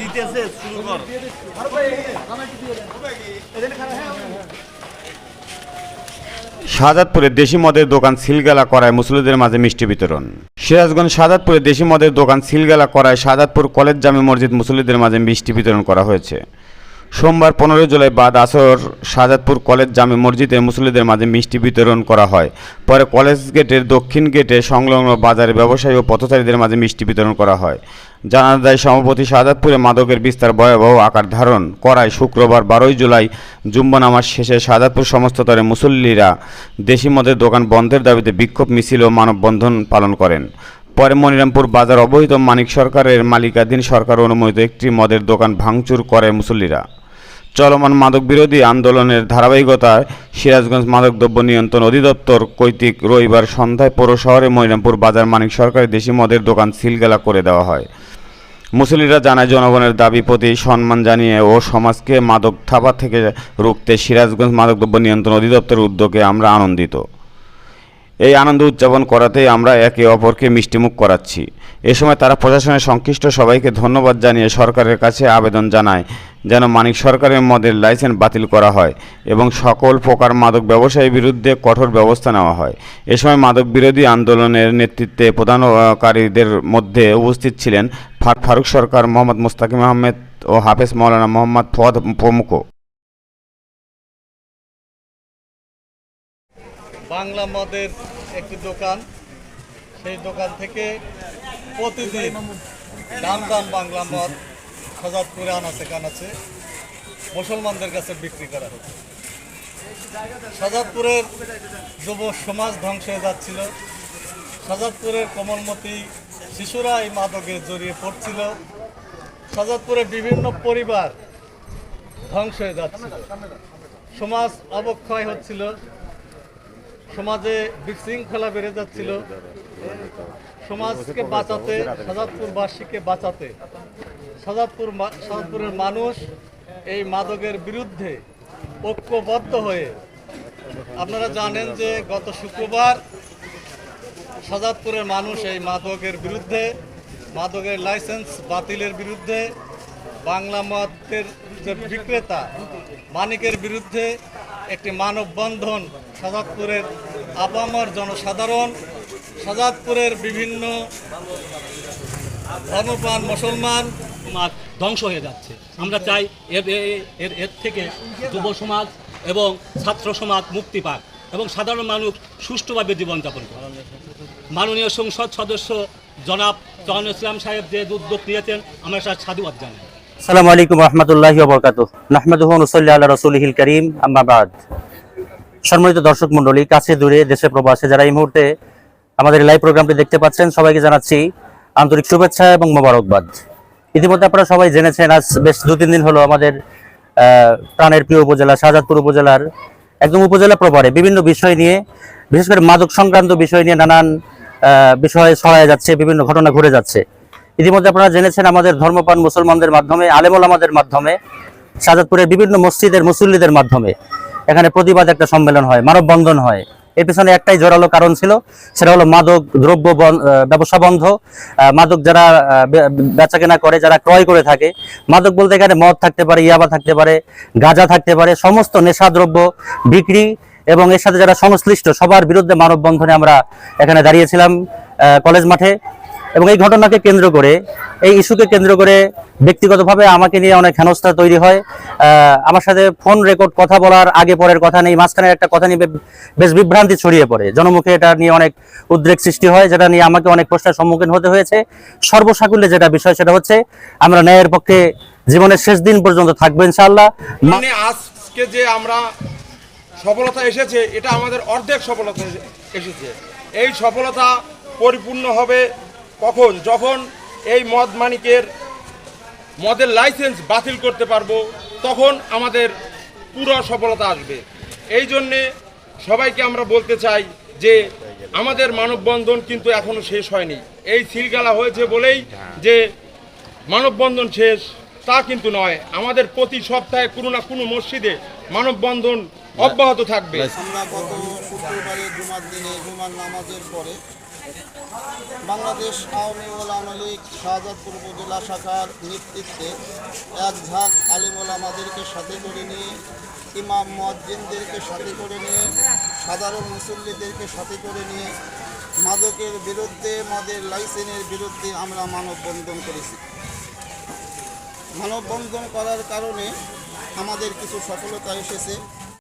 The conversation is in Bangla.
দিতেছে, শুরু কর। শাহাদাতপুরে দেশি মদের দোকান সিলগালা করায় মুসলিদের মাঝে মিষ্টি বিতরণ। সিরাজগঞ্জ শাহজাদপুরে দেশি মদের দোকান সিলগালা করায় শাহজাদপুর কলেজ জামে মসজিদ মুসলিদের মাঝে মিষ্টি বিতরণ করা হয়েছে। সোমবার পনেরোই জুলাই বাদ আসর শাহাদাতপুর কলেজ জামে মসজিদে মুসলিদের মাঝে মিষ্টি বিতরণ করা হয়। পরে কলেজ গেটের দক্ষিণ গেটে সংলগ্ন বাজারে ব্যবসায়ী ও পথচারীদের মাঝে মিষ্টি বিতরণ করা হয়। জানা যায়, সভাপতি শাহাদাতপুরে মাদকের বিস্তার ভয়াবহ আকার ধারণ করায় শুক্রবার বারোই জুলাই জুম্বা নামাজ শেষে শাহাদাতপুর সমস্ত তরে মুসল্লিরা দেশি মদের দোকান বন্ধের দাবিতে বিক্ষোভ, মিছিল ও মানববন্ধন পালন করেন। পরে মনিরামপুর বাজার অবহিত মানিক সরকারের মালিকাধীন সরকার অনুমোদিত একটি মদের দোকান ভাঙচুর করে মুসল্লিরা। চলমান মাদক বিরোধী আন্দোলনের ধারাবাহিকতায় সিরাজগঞ্জ মাদকদ্রব্য নিয়ন্ত্রণ অধিদপ্তর কর্তৃক রবিবার সন্ধ্যায় পৌর শহরে মনিরামপুর বাজার মানিক সরকারি দেশি মদের দোকান সিলগালা করে দেওয়া হয়। মুসলিরা জানায়, জনগণের দাবি প্রতি সম্মান জানিয়ে ও সমাজকে মাদক থাবা থেকে রুখতে সিরাজগঞ্জ মাদকদ্রব্য নিয়ন্ত্রণ অধিদপ্তরের উদ্যোগে আমরা আনন্দিত। এই আনন্দ উদযাপন করাতেই আমরা একে অপরকে মিষ্টিমুখ করাচ্ছি। এ সময় তারা প্রশাসনের সংশ্লিষ্ট সবাইকে ধন্যবাদ জানিয়ে সরকারের কাছে আবেদন জানায় যেন মানিক সরকারের মদের লাইসেন্স বাতিল করা হয় এবং সকল প্রকার মাদক ব্যবসায়ীর বিরুদ্ধে কঠোর ব্যবস্থা নেওয়া হয়। এ সময় মাদক বিরোধী আন্দোলনের নেতৃত্বে প্রধানকারীদের মধ্যে উপস্থিত ছিলেন ফারুক সরকার, মোহাম্মদ মুস্তাকিম আহমেদ ও হাফেজ মৌলানা মোহাম্মদ ফদ প্রমুখ। বাংলা মদের একটি দোকান। সেই দোকান থেকে প্রতিদিন দাম দাম বাংলা মদ। সজাদপুরে আনাচে কানাচে মুসলমানদের কাছে বিক্রি করা হতো সাজাদপুরের যুব সমাজ ধ্বংস হয়ে যাচ্ছিল। সাজাদপুরের কোমলমতি শিশুরা এই মাদকে জড়িয়ে পড়ছিল। সাজাদপুরে বিভিন্ন পরিবার ধ্বংস হয়ে যাচ্ছিল। সমাজ অবক্ষয় হচ্ছিল। সমাজে বিশৃঙ্খলা বেড়ে যাচ্ছিল। সমাজকে বাঁচাতে, সাজাদপুরবাসীকে বাঁচাতে সাজাদপুর সাজাদপুরের মানুষ এই মাদকের বিরুদ্ধে ঐক্যবদ্ধ হয়ে, আপনারা জানেন যে গত শুক্রবার সাজাদপুরের মানুষ এই মাদকের বিরুদ্ধে, মাদকের লাইসেন্স বাতিলের বিরুদ্ধে, বাংলা মদের যে বিক্রেতা মানিকের বিরুদ্ধে একটি মানববন্ধন সাজাদপুরের আপামর জনসাধারণ সাজাদপুরের বিভিন্ন ধর্মপ্রাণ মুসলমান সমাজ ধ্বংস হয়ে যাচ্ছে। আমরা চাই এর এর এর থেকে যুব সমাজ এবং ছাত্র সমাজ মুক্তি পাক এবং সাধারণ মানুষ সুষ্ঠুভাবে জীবনযাপন করে মাননীয় সংসদ সদস্য জনাব চয়ন ইসলাম সাহেব যে উদ্যোগ নিয়েছেন, আমরা তার সাধুবাদ জানাই। আসসালামু আলাইকুম রহমতুল্লাহি ওবরকাত নাহমাদুহু নুসাল্লি আল্লাহ রাসূলিহিল করিম, আম্মা সম্মানিত দর্শক মণ্ডলী, কাছে দূরে দেশে প্রবাসে যারা এই মুহূর্তে আমাদের লাইভ প্রোগ্রামটি দেখতে পাচ্ছেন, সবাইকে জানাচ্ছি আন্তরিক শুভেচ্ছা এবং মোবারকবাদ। ইতিমধ্যে আপনারা সবাই জেনেছেন, আজ বেশ দু তিন দিন হলো আমাদের প্রাণের প্রিয় উপজেলা, শাহজাদপুর উপজেলার একদম উপজেলা প্রভারে বিভিন্ন বিষয় নিয়ে, বিশেষ করে মাদক সংক্রান্ত বিষয় নিয়ে নানান বিষয়ে বিষয় ছড়ায় যাচ্ছে, বিভিন্ন ঘটনা ঘুরে যাচ্ছে। ইতিমধ্যে আপনারা জেনেছেন আমাদের ধর্মপান মুসলমানদের মাধ্যমে, আলেমল আমাদের মাধ্যমে, শাহজাদপুরের বিভিন্ন মসজিদের মুসল্লিদের মাধ্যমে, এখানে প্রতিবাদ একটা সম্মেলন হয়, মানববন্ধন হয়। এর পিছনে একটাই জোরালো কারণ ছিল, সেটা হলো মাদক, দ্রব্য ব্যবসা বন্ধ। মাদক যারা বেচা কেনা করে, যারা ক্রয় করে থাকে, মাদক বলতে এখানে মদ থাকতে পারে, ইয়াবা থাকতে পারে, গাঁজা থাকতে পারে, সমস্ত নেশা দ্রব্য বিক্রি এবং এর সাথে যারা সংশ্লিষ্ট, সবার বিরুদ্ধে মানববন্ধনে আমরা এখানে দাঁড়িয়েছিলাম কলেজ মাঠে। এবং এই ঘটনাকে কেন্দ্র করে, এই ইস্যুকে কেন্দ্র করে ব্যক্তিগতভাবে আমাকে নিয়ে অনেক হেনস্থা তৈরি হয়। আমার সাথে ফোন রেকর্ড কথা বলার আগে পরের কথা নেই মাঝখানে একটা কথা নিয়ে বেশ বিভ্রান্তি ছড়িয়ে পড়ে। জনমুখে এটা নিয়ে অনেক উদ্রেক সৃষ্টি হয়, যেটা নিয়ে আমাকে অনেক প্রশ্নের সম্মুখীন হতে হয়েছে। সর্বসাকুল্যে যেটা বিষয় সেটা হচ্ছে, আমরা ন্যায়ের পক্ষে জীবনের শেষ দিন পর্যন্ত থাকব ইনশাল্লাহ মানে আজকে যে আমরা সফলতা এসেছে, এটা আমাদের অর্ধেক সফলতা এসেছে। এই সফলতা পরিপূর্ণ হবে কখন? যখন এই মদ মানিকের মদের লাইসেন্স বাতিল করতে পারব, তখন আমাদের পুরো সফলতা আসবে। এই জন্যে সবাইকে আমরা বলতে চাই যে, আমাদের মানববন্ধন কিন্তু এখনও শেষ হয়নি। এই সিলগালা হয়েছে বলেই যে, মানববন্ধন শেষ, তা কিন্তু নয়। আমাদের প্রতি সপ্তাহে কোনো না কোনো মসজিদে মানববন্ধন অব্যাহত থাকবে। আমরা গত শুক্রবারে জুমার দিনে জুমার নামাজের পরে বাংলাদেশ আওয়ামী ওলামা লীগ শাহজাদপুর উপজেলা শাখার নেতৃত্বে এক ঝাঁক আলিম ওলামাদেরকে সাথে করে নিয়ে, ইমাম মজ্জিনদেরকে সাথে করে নিয়ে, সাধারণ মুসল্লিদেরকে সাথে করে নিয়ে মাদকের বিরুদ্ধে, মদের লাইসেন্সের বিরুদ্ধে আমরা মানববন্ধন করেছি। মানববন্ধন করার কারণে আমাদের কিছু সফলতা এসেছে।